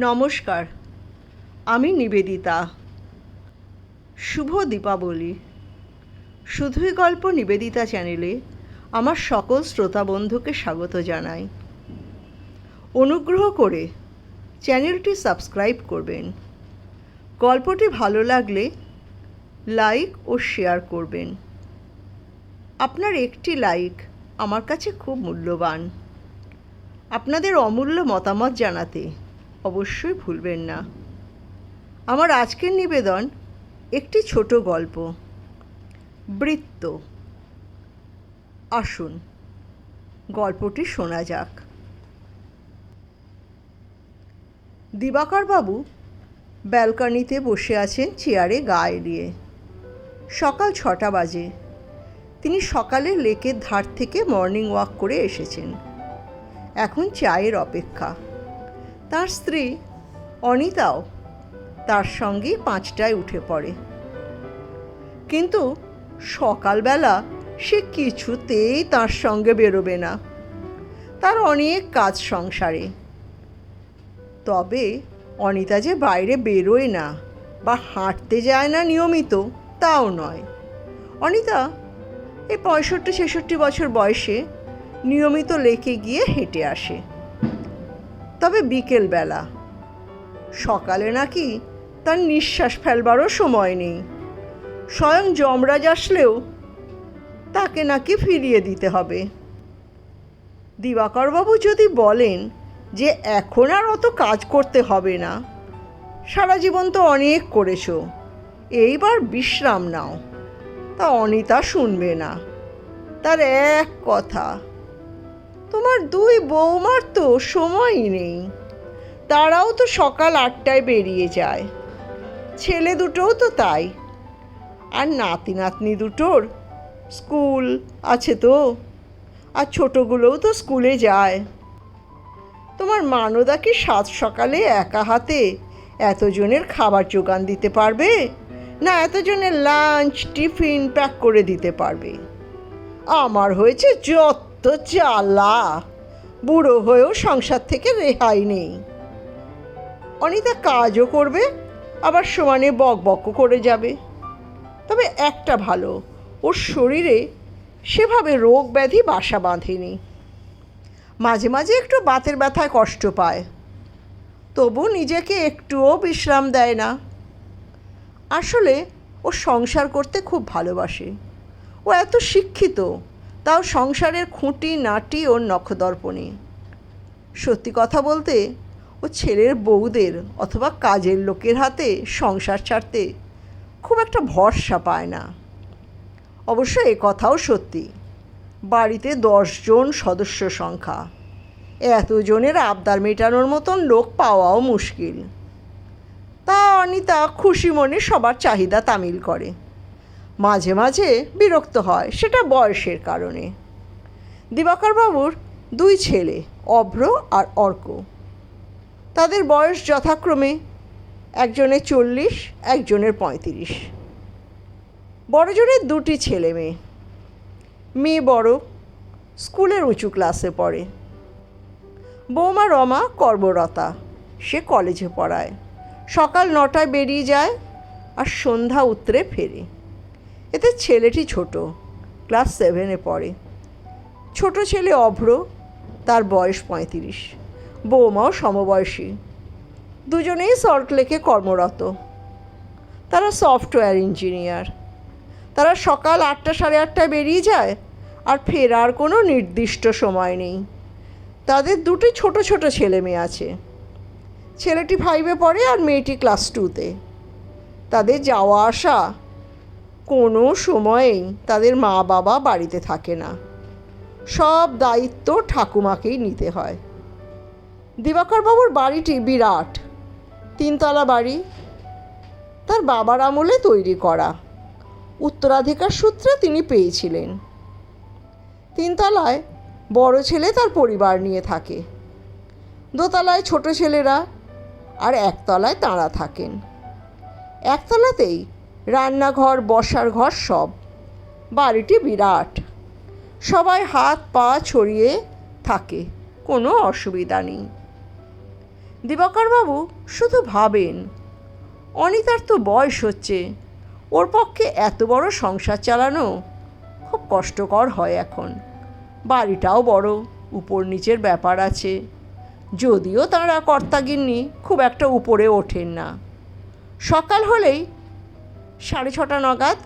নমস্কার, আমি নিবেদিতা। শুভ দীপাবলি। শুধুই গল্প নিবেদিতা চ্যানেলে আমার সকল শ্রোতা বন্ধুকে স্বাগত জানাই। অনুগ্রহ করে চ্যানেলটি সাবস্ক্রাইব করবেন। গল্পটি ভালো লাগলে লাইক ও শেয়ার করবেন। আপনার একটি লাইক আমার কাছে খুব মূল্যবান। আপনাদের অমূল্য মতামত জানাতে অবশ্যই ভুলবেন না। আমার আজকের নিবেদন একটি ছোট গল্প। বৃত্ত। আসুন, গল্পটি শোনা যাক। দিবাকরবাবু ব্যালকনিতে বসে আছেন চেয়ারে গা এলিয়ে সকাল ছটা বাজে। তিনি সকালে লেকের ধার থেকে মর্নিং ওয়াক করে এসেছেন। এখন চায়ের অপেক্ষা। তার স্ত্রী অনিতাও তার সঙ্গে পাঁচটায় উঠে পড়ে। কিন্তু সকালবেলা সে কিছুতেই তার সঙ্গে বেরোবে না। তার অনেক কাজ সংসারে। তবে অনিতা যে বাইরে বেরোয় না বা হাঁটতে যায় না নিয়মিত, তাও নয়। অনিতা এই পঁয়ষট্টি, ছেষট্টি বছর বয়সে নিয়মিত লেকে গিয়ে হেঁটে আসে। তবে বিকেলবেলা। সকালে নাকি তার নিঃশ্বাস ফেলবারও সময় নেই। স্বয়ং যমরাজ আসলেও তাকে নাকি ফিরিয়ে দিতে হবে। দিবাকরবাবু যদি বলেন যে এখন আর অত কাজ করতে হবে না, সারা জীবন তো অনেক করেছ, এইবার বিশ্রাম নাও। তা অনিতা শুনবে না। তার এক কথা তোমার দুই বৌমার তো সময়ই নেই। তারাও তো সকাল আটটায় বেরিয়ে যায়। ছেলে দুটোও তো তাই। আর নাতি নাতনি দুটোর স্কুল আছে তো। আর ছোটোগুলোও তো স্কুলে যায়। তোমার মানদা কি সাত সকালে একা হাতে এতজনের খাবার জোগান দিতে পারবে? না এতজনের লাঞ্চ, টিফিন প্যাক করে দিতে পারবে? আমার হয়েছে যত জ্বালা বুড়ো হয়েও সংসার থেকে রেহাই নেই। অনিতা কাজও করবে, আবার সমানে বক বক করে যাবে। তবে একটা ভালো, ওর শরীরে সেভাবে রোগ ব্যাধি বাসা বাঁধেনি। মাঝে মাঝে একটু বাতের ব্যথায় কষ্ট পায়। তবু নিজেকে একটুও বিশ্রাম দেয় না। আসলে ও সংসার করতে খুব ভালোবাসে। ও এত শিক্ষিত তাও সংসারের খুঁটি, নাটি ওর নখদর্পণে। সত্যি কথা বলতে, ও ছেলের বউদের অথবা কাজের লোকের হাতে সংসার ছাড়তে খুব একটা ভরসা পায় না। অবশ্য এ কথাও সত্যি। বাড়িতে দশজন সদস্য সংখ্যা। এতজনের আবদার মেটানোর মতন লোক পাওয়াও মুশকিল। তা অনিতা খুশি মনে সবার চাহিদা তামিল করে। মাঝে মাঝে বিরক্ত হয়, সেটা বয়সের কারণে। দিবাকরবাবুর দুই ছেলে, অভ্র আর অর্ক। তাদের বয়স যথাক্রমে একজনের চল্লিশ, একজনের পঁয়ত্রিশ। বড়জনের দুটি ছেলে মেয়ে। মেয়ে বড় স্কুলের উঁচু ক্লাসে পড়ে। বৌমা রমা কর্মরতা, সে কলেজে পড়ায়। সকাল নটায় বেরিয়ে যায় আর সন্ধ্যা উত্তরে ফেরে। এতে ছেলেটি ছোট, ক্লাস সেভেনে পড়ে। ছোট ছেলে অভ্র, তার বয়স পঁয়ত্রিশ, বৌমাও সমবয়সী। দুজনেই সল্টলেকে কর্মরত। তারা সফটওয়্যার ইঞ্জিনিয়ার তারা সকাল আটটা সাড়ে আটটায় বেরিয়ে যায় আর ফেরার কোনো নির্দিষ্ট সময় নেই। তাদের দুটি ছোট ছোট ছেলে মেয়ে আছে। ছেলেটি ফাইভে পড়ে আর মেয়েটি ক্লাস টুতে তাদের যাওয়া আসা কোনো সময়েই তাদের মা বাবা বাড়িতে থাকে না। সব দায়িত্ব ঠাকুমাকেই নিতে হয়। দিবাকরবাবুর বাড়িটি বিরাট। তিনতলা বাড়ি। তার বাবার আমলে তৈরি করা। উত্তরাধিকার সূত্রে তিনি পেয়েছিলেন। তিনতলায় বড় ছেলে তার পরিবার নিয়ে থাকে। দোতলায় ছোট ছেলেরা আর একতলায় তাঁরা থাকেন। একতলাতেই রান্নাঘর, বসার ঘর সব। বাড়িটি বিরাট। সবাই হাত পা ছড়িয়ে থাকে, কোনো অসুবিধা নেই। দিবাকরবাবু শুধু ভাবেন, অনিতার তো বয়স হচ্ছে, ওর পক্ষে এত বড় সংসার চালানো খুব কষ্টকর হয় এখন। বাড়িটাও বড়, উপর নিচের ব্যাপার আছে। যদিও তাঁরা কর্তাগিন্নি খুব একটা উপরে ওঠেন না। সকাল হলেই সাড়ে ছটা নাগাদ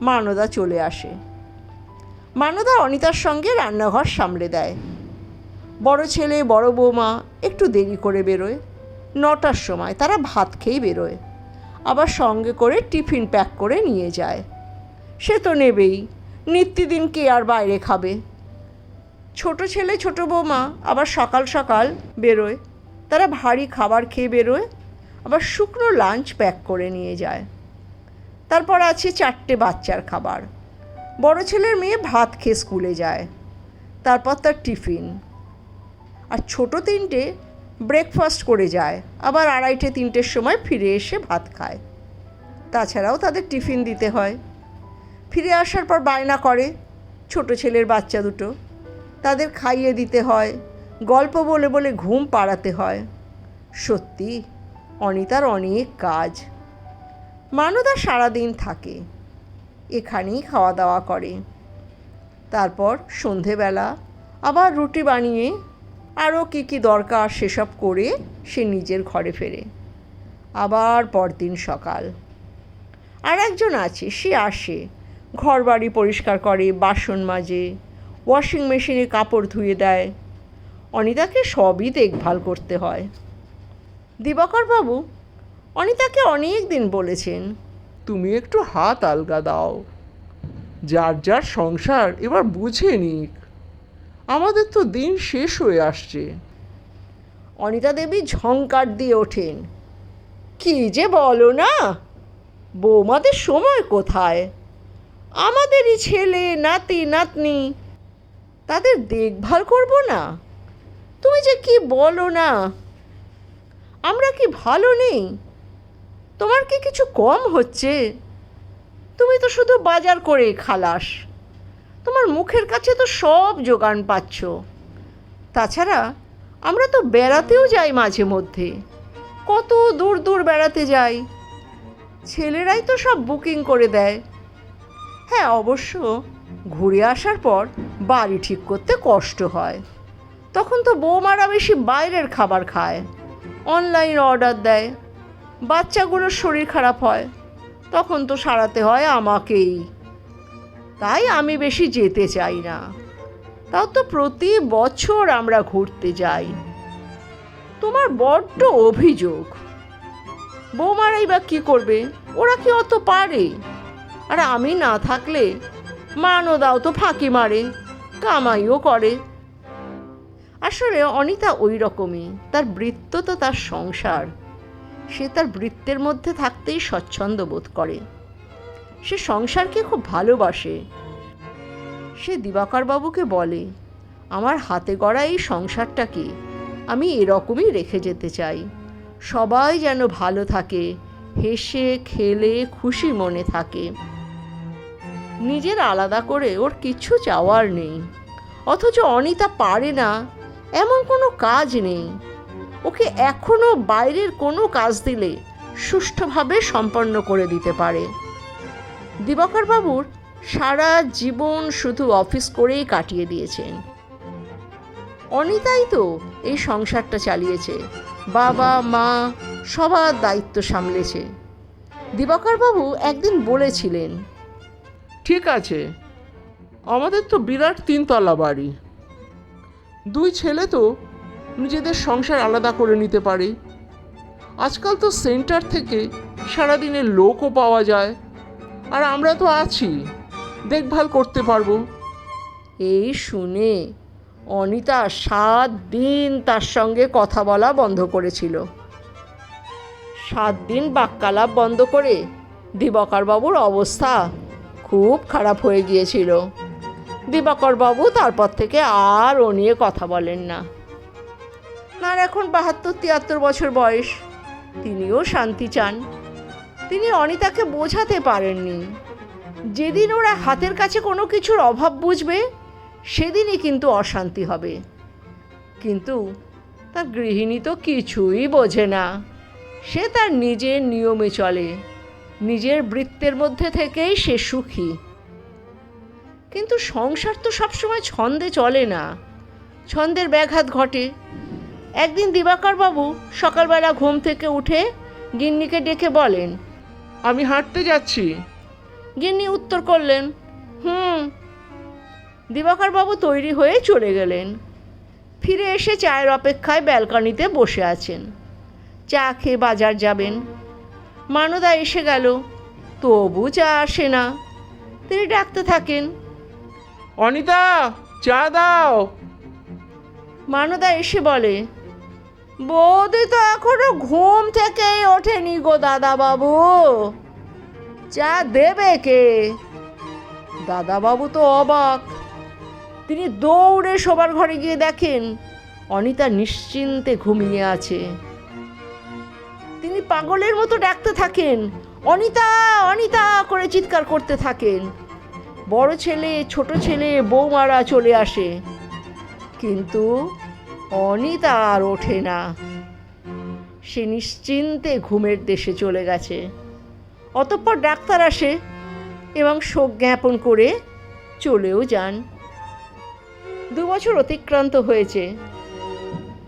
মানদা চলে আসে। মানদা অনিতার সঙ্গে রান্নাঘর সামলে দেয়। বড় ছেলে, বড় বৌমা একটু দেরি করে বেরোয়। নটার সময় তারা ভাত খেয়েই বেরোয়। আবার সঙ্গে করে টিফিন প্যাক করে নিয়ে যায়। সে তো নেবেই, নিত্যদিন কে আর বাইরে খাবে? ছোট ছেলে, ছোট বৌমা আবার সকাল সকাল বেরোয়। তারা ভারী খাবার খেয়ে বেরোয়, আবার শুকনো লাঞ্চ প্যাক করে নিয়ে যায়। তারপর আছে চারটে বাচ্চার খাবার। বড় ছেলের মেয়ে ভাত খেয়ে স্কুলে যায়। তারপর তার টিফিন। আর ছোট তিনটে ব্রেকফাস্ট করে যায়। আবার আড়াইটে, তিনটের সময় ফিরে এসে ভাত খায়। তাছাড়াও তাদের টিফিন দিতে হয়। ফিরে আসার পর বায়না করে ছোট ছেলের বাচ্চা দুটো। তাদের খাইয়ে দিতে হয়। গল্প বলে বলে ঘুম পাড়াতে হয়। সত্যি, অনিতার অনেক কাজ। মানদা সারাদিন থাকে। এখানেই খাওয়া দাওয়া করে। তারপর সন্ধেবেলা আবার রুটি বানিয়ে আরও কী কী দরকার সেসব করে সে নিজের ঘরে ফেরে। আবার পরদিন সকাল। আর একজন আছে, সে আসে। ঘর বাড়ি পরিষ্কার করে, বাসন মাজে ওয়াশিং মেশিনে কাপড় ধুয়ে দেয়। অনিতাকে সবই দেখভাল করতে হয়। দিবাকরবাবু অনিতাকে অনেক দিন বলেছেন। তুমি একটু হাত আলগা দাও। যার যার সংসার এবার বুঝে নিক। আমাদের তো দিন শেষ হয়ে আসছে। অনিতা দেবী ঝংকার দিয়ে ওঠেন। কি যে বলো না? বৌমাদের সময় কোথায়? আমাদেরই ছেলে নাতি নাতনি তাদের দেখভাল করব না? তুমি যে কি বলো না? আমরা কি ভালো নেই? তোমার কি কিছু কম হচ্ছে? তুমি তো শুধু বাজার করে খালাস। তোমার মুখের কাছে তো সব জোগান পাচ্ছ। তাছাড়া আমরা তো বেড়াতেও যাই মাঝে মধ্যে। কত দূর দূর বেড়াতে যাই। ছেলেরাই তো সব বুকিং করে দেয়। হ্যাঁ অবশ্য ঘুরে আসার পর বাড়ি ঠিক করতে কষ্ট হয়। তখন তো বৌমারা বেশি বাইরের খাবার খায়। অনলাইন অর্ডার দেয়। বাচ্চাগুলোর শরীর খারাপ হয়, তখন তো সারাতে হয় আমাকেই। তাই আমি বেশি যেতে চাই না। তাও তো প্রতি বছর আমরা ঘুরতে যাই। তোমার বড্ড অভিযোগ। বৌমারাই বা কী করবে? ওরা কি অত পারে? আর আমি না থাকলে মানদাও তো ফাঁকি মারে, কামাইও করে। আসলে অনিতা ওই রকমই তার বৃত্ত তো তার সংসার। সে তার বৃত্তের মধ্যে থাকতেই স্বচ্ছন্দ বোধ করে। সে সংসারকে খুব ভালোবাসে। সে দিবাকরবাবুকে বলে, আমার হাতে গড়া এই সংসারটাকে আমি এরকমই রেখে যেতে চাই। সবাই যেন ভালো থাকে, হেসে, খেলে, খুশি মনে থাকে। নিজের আলাদা করে ওর কিছু চাওয়ার নেই। অথচ অনিতা পারে না, এমন কোনো কাজ নেই। ওকে এখনও বাইরের কোনো কাজ দিলে সুষ্ঠুভাবে সম্পন্ন করে দিতে পারে। দিবাকরবাবুর সারা জীবন শুধু অফিস করেই কাটিয়ে দিয়েছেন। অনিতাই তো এই সংসারটা চালিয়েছে। বাবা, মা সবার দায়িত্ব সামলেছে। দিবাকরবাবু একদিন বলেছিলেন, ঠিক আছে, আমাদের তো বিরাট তিনতলা বাড়ি। দুই ছেলে তো নিজেদের সংসার আলাদা করে নিতে পারে। আজকাল তো সেন্টার থেকে সারাদিনের লোকও পাওয়া যায়। আর আমরা তো আছি, দেখভাল করতে পারব। এই শুনে অনিতা সাত দিন তার সঙ্গে কথা বলা বন্ধ করেছিল। সাত দিন বাক্যালাপ বন্ধ করে দিবাকরবাবুর অবস্থা খুব খারাপ হয়ে গিয়েছিল। দিবাকরবাবু তারপর থেকে আর ও নিয়ে কথা বলেন না। তার এখন বাহাত্তর, তিয়াত্তর বছর বয়স। তিনিও শান্তি চান। তিনি অনিতাকে বোঝাতে পারেননি। যেদিন ওরা হাতের কাছে কোনো কিছুর অভাব বুঝবে, সেদিনই কিন্তু অশান্তি হবে। কিন্তু তার গৃহিণী তো কিছুই বোঝে না। সে তার নিজের নিয়মে চলে। নিজের বৃত্তের মধ্যে থেকেই সে সুখী। কিন্তু সংসার তো সবসময় ছন্দে চলে না। ছন্দের ব্যাঘাত ঘটে। একদিন দিবাকর বাবু সকালবেলা ঘুম থেকে উঠে গিন্নিকে ডেকে বলেন আমি হাঁটতে যাচ্ছি। গিন্নি উত্তর করলেন হুম। দিবাকর বাবু তৈরি হয়ে চলে গেলেন। ফিরে এসে চায়ের অপেক্ষায় ব্যালকনিতে বসে আছেন। চা খেয়ে বাজার যাবেন। মানদা এসে গেল তবু চা আসে না। তিনি ডাকতে থাকেন অনিতা চা দাও। মানদা এসে বলে বৌদি তো এখনও ঘুম থেকেই ওঠেনি গো দাদা বাবু চা দেবে কে? দাদাবাবু তো অবাক। তিনি দৌড়ে শোবার ঘরে গিয়ে দেখেন অনিতা নিশ্চিন্তে ঘুমিয়ে আছে। তিনি পাগলের মতো ডাকতে থাকেন, অনিতা অনিতা! করে চিৎকার করতে থাকেন। বড় ছেলে, ছোট ছেলে, বৌমারা চলে আসে। কিন্তু অনিতা আর ওঠে না। সে নিশ্চিন্তে ঘুমের দেশে চলে গেছে। অতঃপর ডাক্তার আসে এবং শোক জ্ঞাপন করে চলেও যান। দু বছর অতিক্রান্ত হয়েছে।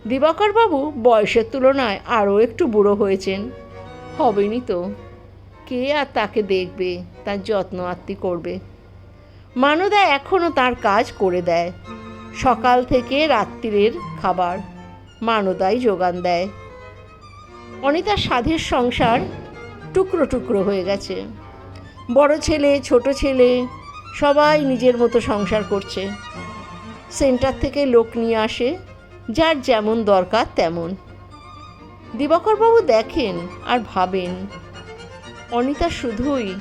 দিবাকরবাবু বয়সের তুলনায় আরও একটু বুড়ো হয়েছেন। হবেনি তো। কে আর তাকে দেখবে, তার যত্ন আত্মি করবে। মানদা এখনও তার কাজ করে দেয়। সকাল থেকে রাত্রিরের খাবার। মানদাই যোগান দেয়। অনিতার সাধের সংসার টুকরো টুকরো হয়ে গেছে। বড় ছেলে, ছোট ছেলে, সবাই নিজের মতো সংসার করছে। সেন্টার থেকে লোক নিয়ে আসে, যার যেমন দরকার তেমন। দিবাকরবাবু দেখেন আর ভাবেন, অনিতা শুধুই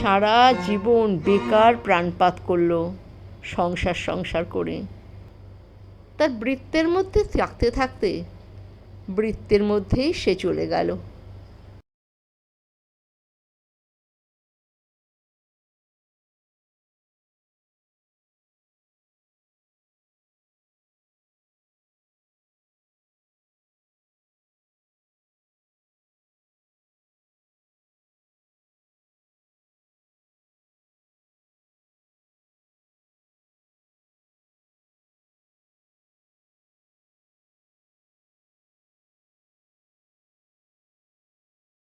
সারা জীবন বেকার প্রাণপাত করল। সংসার সংসার করে। তার বৃত্তের মধ্যে থাকতে থাকতে বৃত্তের মধ্যেই সে চলে গেল।